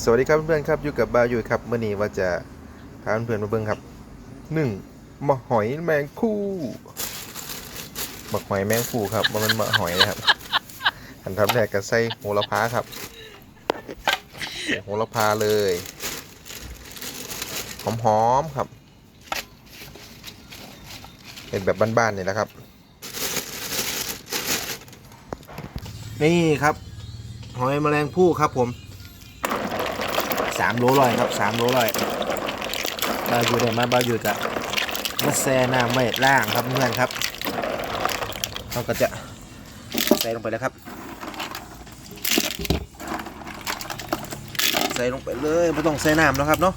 สวัสดีครับเพื่อนๆครับอยู่กับบาอยู่ครับเมื่อนี้ว่าจะพาเพื่อนๆมาเบิ่งครับหนึ่งมะหอยแมงคู่มะหอยแมงคู่ครับมันมะหอยนะครับอันทำแรกก็ใส่โหระพาครับโหระพาเลยหอมๆครับเป็นแบบบ้านๆนี่นะครับ นี่ครับ หอยแมลงภู่ครับผม สามโลลอยครับสามโลลอยบาอยู่ได้มาบาอยู่จะมาแซ่น้ำไม่ล่างครับเพื่อนครับเราก็จะใส่ลงไปแล้วครับ ใส่ลงไปเลยไม่ต้องใส่น้ำแล้วครับเนาะ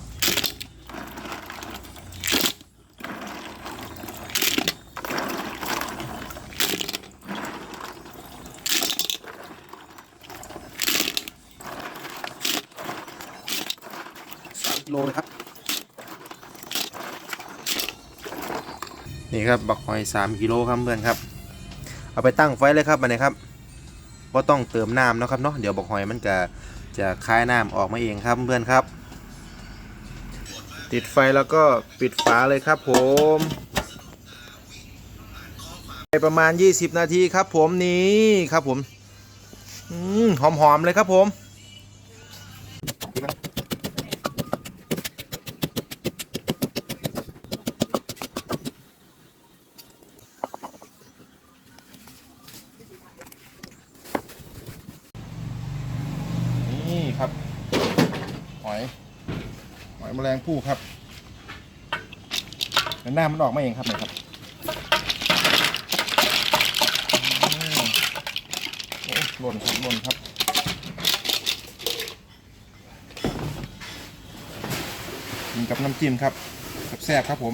โลเลยครับ นี่ครับบักหอย 3กิโลครับเพื่อนครับ เอาไปตั้งไฟเลยครับมันนี้ครับว่าต้องเติมน้ำนะครับเนาะเดี๋ยวบักหอยมันจะจะคายน้ำออกมาเองครับเพื่อนครับ ติดไฟแล้วก็ปิดฝาเลยครับผมไปประมาณ 20 นาทีครับผมนี่ครับผมอืมหอมๆเลยครับผม นี่ครับหอยหอยแมลงภู่ครับแล้วหน้ามันออกมาเองครับเนี่ยครับโอ้หล่นครับหล่นครับกินกับน้ำจิ้มครับแซ่บครับผม